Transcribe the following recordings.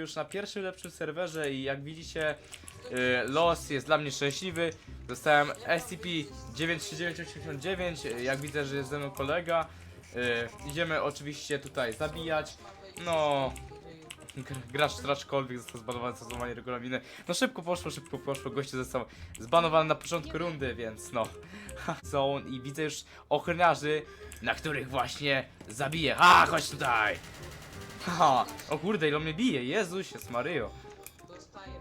już na pierwszym lepszym serwerze i jak widzicie y, los jest dla mnie szczęśliwy. Dostałem SCP-93989, y, jak widzę, że jest ze mną kolega. Y, idziemy oczywiście tutaj zabijać. No, gr- gracz straczkolwiek został zbanowany za złamanie regulaminy. No szybko poszło, szybko poszło, gościu został zbanowany na początku rundy, więc no. Są i widzę już ochroniarzy, na których właśnie zabiję. A, chodź tutaj! Haha, o kurde, ile mnie bije, Jezusie,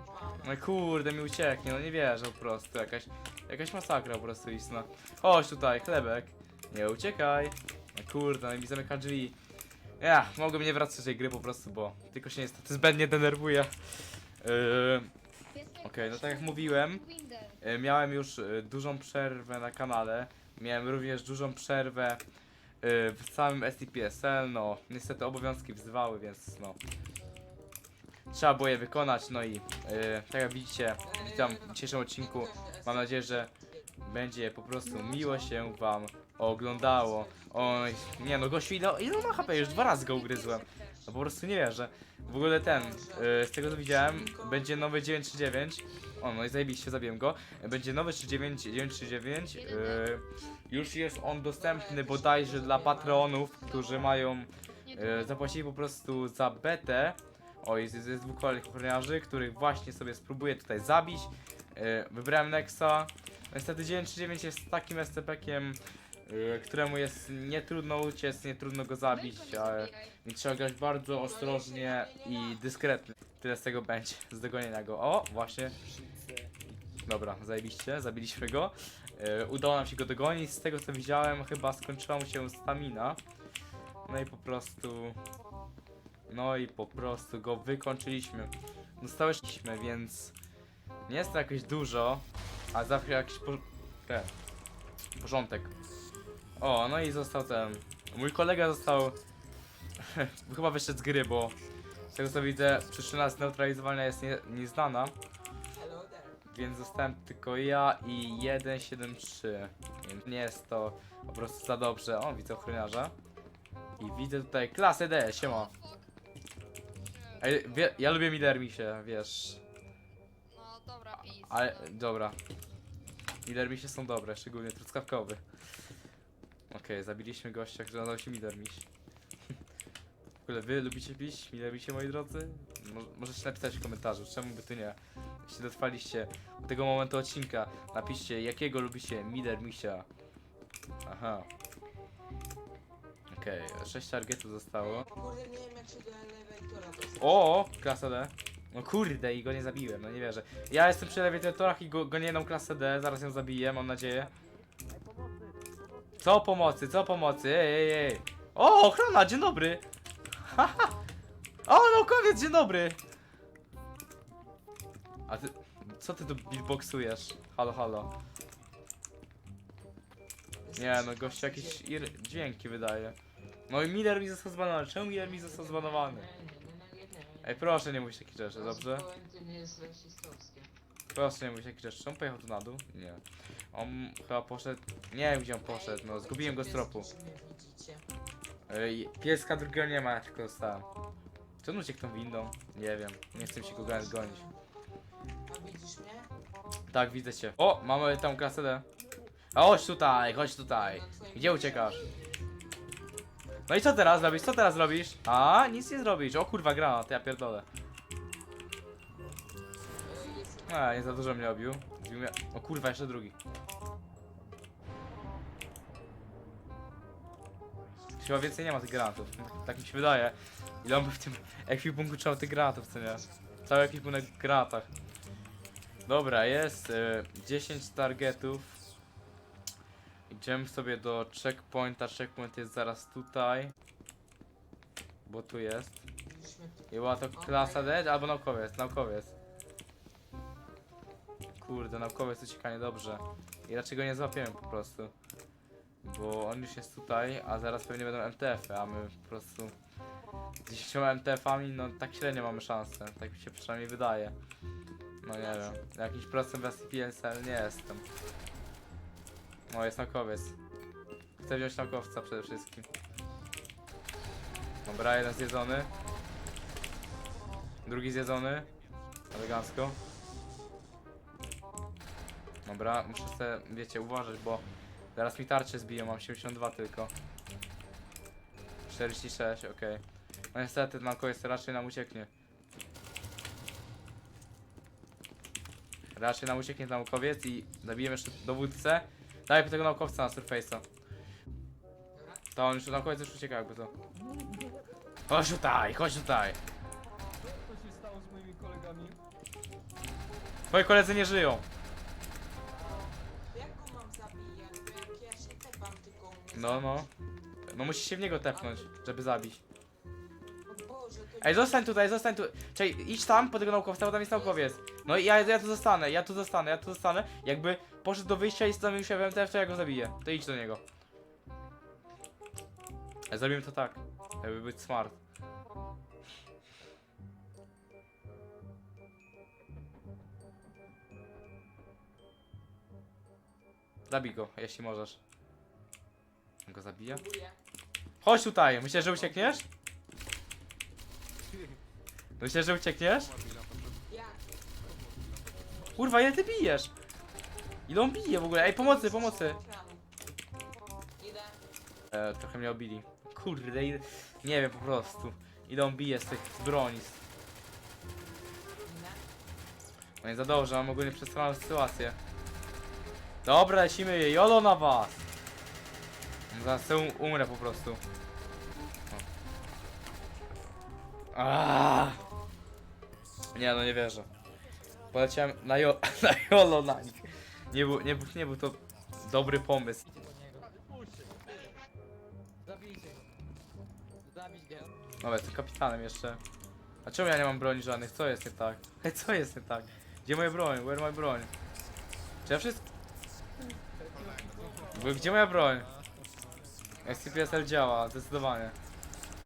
pam. No kurde, mi ucieknie, no nie wierzę po prostu, jakaś, jakaś masakra po prostu istna. Chodź tutaj, chlebek, nie uciekaj. No kurde, no i mi zamyka drzwi. Ja, mogłem nie wracać do tej gry po prostu, bo tylko się niestety zbędnie denerwuję. Yy, Okej, no tak jak mówiłem, E, Miałem już e, dużą przerwę na kanale. Miałem również dużą przerwę e, w samym SCPSL. No, niestety obowiązki wzywały, więc no. Trzeba było je wykonać. No i e, tak jak widzicie, witam w dzisiejszym odcinku. Mam nadzieję, że będzie po prostu miło się wam oglądało. Oj, nie no, gościu, ile, ile ma HP? Już dwa razy go ugryzłem. No po prostu nie wierzę. W ogóle ten, e, z tego co widziałem, będzie nowy 939. O, no i zajebiście, zabiłem go. Będzie nowy 39, 939. Yy, już jest on dostępny bodajże dla patronów, którzy mają zapłacili po prostu za betę. O, jest, jest, jest dwóch kolejnych ochroniarzy, których właśnie sobie spróbuję tutaj zabić. Yy, wybrałem Nexa. Niestety 939 jest takim SCP-kiem, yy, któremu jest nie trudno uciec, nie trudno go zabić, ale więc trzeba grać bardzo ostrożnie i dyskretnie. Tyle z tego będzie, z dogonienia go. O, właśnie. Dobra, zajebiście, zabiliśmy go. E, udało nam się go dogonić. Z tego co widziałem, chyba skończyła mu się stamina. No i po prostu. No i po prostu go wykończyliśmy. Dostaliśmy, więc nie jest to jakoś dużo, a zawsze jakiś po... ten, porządek. O, no i został ten. Mój kolega został. chyba wyszedł z gry, bo z tego co widzę, przyczyna zneutralizowania jest nie, nieznana. Więc zostałem tylko ja i 173. Więc nie jest to po prostu za dobrze. O, widzę ochroniarza. I widzę tutaj klasę D, siema. Ej, wie, ja lubię Midermisie, wiesz. No dobra, pis. Ale, dobra. Midermisie są dobre, szczególnie truskawkowy. Okej, zabiliśmy gościa, który nazywał się Midermiś. W ogóle wy lubicie pić Midermisie, moi drodzy? Mo możecie napisać w komentarzu, czemu by tu nie. Jeśli dotrwaliście do tego momentu odcinka, napiszcie jakiego lubicie Midermisia. Aha. Okej, 6 targetów zostało. Kurde, nie wiem jak się do elevatora dostać. O, klasa D. No kurde, i go nie zabiłem, no nie wierzę. Ja jestem przy elewatorach i go, go nie jedną klasę D, zaraz ją zabiję, mam nadzieję. Co pomocy, co pomocy, ej, ej, ej. O, ochrona, dzień dobry. Haha. O, naukowiec, dzień dobry. A ty, co ty tu beatboxujesz? Halo, halo. Nie, no gościu jakieś ir- dźwięki wydaje. No i Miller mi został zbanowany, czemu Miller mi został zbanowany? Ej, proszę nie mówić takich rzeczy, dobrze? To nie jest rasistowskie. Proszę nie mówić takich rzeczy. Czy on pojechał tu na dół? Nie. On chyba poszedł... Nie wiem gdzie on poszedł, no zgubiłem go z tropu. Ej, pieska drugiego nie ma, tylko dostałem. Czy on uciekł tą windą? Nie wiem, nie chcę się go gonić. A widzisz mnie? Tak, widzę cię. O, mamy tam D. A chodź tutaj, chodź tutaj. Gdzie uciekasz? No i co teraz robisz? Co teraz robisz? A, nic nie zrobisz. O kurwa, granat, ja pierdolę. A, nie za dużo mnie obił. O kurwa, jeszcze drugi. Chyba więcej nie ma tych granatów. Tak mi się wydaje. Ile on by w tym ekwipunku trzymał tych granatów, co nie? Cały ekwipunek w granatach. Dobra, jest y, 10 targetów. Idziemy sobie do checkpointa. Checkpoint jest zaraz tutaj. Bo tu jest. I była to klasa D albo naukowiec, naukowiec. Kurde, naukowiec ucieka niedobrze. I raczej go nie złapiemy po prostu. Bo on już jest tutaj, a zaraz pewnie będą MTF-y, a my po prostu z 10 MTF-ami, no tak średnio mamy szansę. Tak mi się przynajmniej wydaje. No nie wiem, jakiś procent w SPSL nie jestem. No jest naukowiec. Chcę wziąć naukowca przede wszystkim. Dobra, jeden zjedzony. Drugi zjedzony. Elegancko. Dobra, muszę sobie, wiecie, uważać, bo zaraz mi tarcze zbiją, mam 72 tylko. 46, okej. No niestety, naukowiec raczej nam ucieknie. Raczej nam ucieknie naukowiec i zabijemy jeszcze dowódcę. Daj po tego naukowca na Surface'a. To on już, naukowiec już ucieka jakby to. Chodź tutaj, chodź tutaj. Co się stało z moimi kolegami? Twoi koledzy nie żyją. No, no. No musisz się w niego tepnąć, żeby zabić. O Boże, to Ej, zostań tutaj, zostań tu. Czekaj, idź tam po tego naukowca, bo tam jest naukowiec. No i ja, ja tu zostanę, ja tu zostanę, ja tu zostanę. Jakby poszedł do wyjścia i zamienił się w MTF, to ja go zabiję. To idź do niego. Ej, Zrobimy to tak, żeby być smart. Zabij go, jeśli możesz. Go zabija? próbuję. Chodź tutaj, myślisz, że uciekniesz? Myślisz, że uciekniesz? Jak? Kurwa, ile ty bijesz? Ile on bije w ogóle? Ej, pomocy, pomocy! Idę. E, trochę mnie obili. Kurde, ile... nie wiem po prostu. Ile on bije z tych z broni. Idę. No nie za dobrze, mam ogólnie przestraną sytuację. Dobra, lecimy je, jolo na was! Zaraz um umrę po prostu. Aaaa! Nie no, nie wierzę. Poleciałem na, jo na jolo na nich. Nie był, nie, był, nie był to dobry pomysł. Zabijcie go. Zabić. Dobra, kapitanem jeszcze. A czemu ja nie mam broni żadnych? Co jest nie tak? Hej, co jest nie tak? Gdzie moja broń? Where my broń? Czy ja wszystko... Gdzie moja broń? SCPSL działa, zdecydowanie.